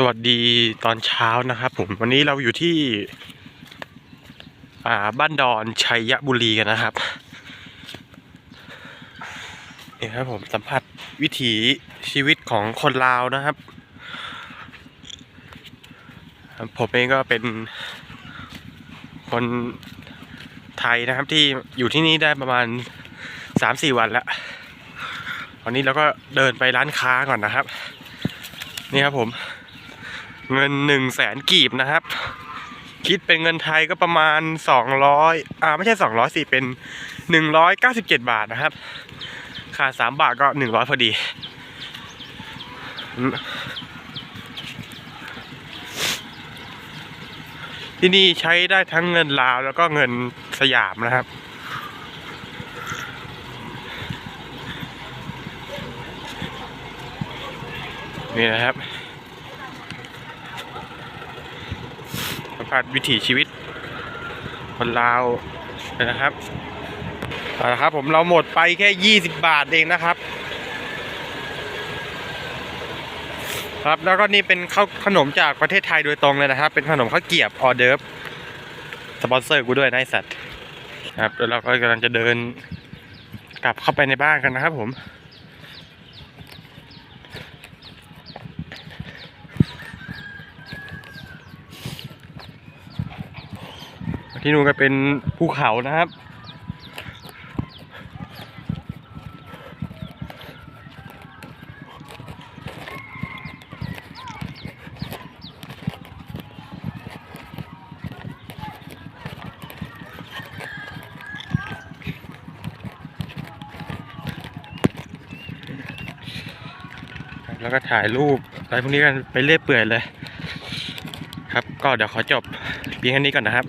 สวัสดีตอนเช้านะครับผมวันนี้เราอยู่ที่ อ่าบ้านดอนชัยบุรีกันนะครับนี่ครับผมสัมผัสวิถีชีวิตของคนลาวนะครับ ผมเองก็เป็นคนไทยนะครับที่อยู่ที่นี่ได้ประมาณสามสี่วันแล้ววันนี้เราก็เดินไปร้านค้าก่อนนะครับ นี่ครับผม เงินหนึ่งแสนกีบนะครับ คิดเป็นเงินไทยก็ประมาณสองร้อยอ่าไม่ใช่สองร้อยสิเป็นหนึ่งร้อยเก้าสิบเจ็ดบาทนะครับค่าสามบาทก็หนึ่งร้อยพอดีที่นี่ใช้ได้ทั้งเงินลาวแล้วก็เงินสยามนะครับ นี่นะครับ สัม ผัสวิถีชีวิตคนลาวนะครับเอาละครับผมเราหมดไปแค่ 20 บาทเองนะครับ ครับแล้วก็นี่เป็นข้าวขนมจากประเทศไทยโดยตรงเลยนะครับ เป็นขนมข้าวเกียบออเดิร์ฟสปอนเซอร์กูด้วยนะไอ้สัตว์ครับแล้วเราก็กำลังจะเดินกลับเข้าไปในบ้านกันนะครับผม ที่นู่นก็เป็นภูเขานะครับ แล้วก็ถ่ายรูปอะไรพวกนี้กันไปเรื่อยเปื่อยเลย ครับก็เดี๋ยวขอจบเพียงแค่นี้ก่อนนะครับ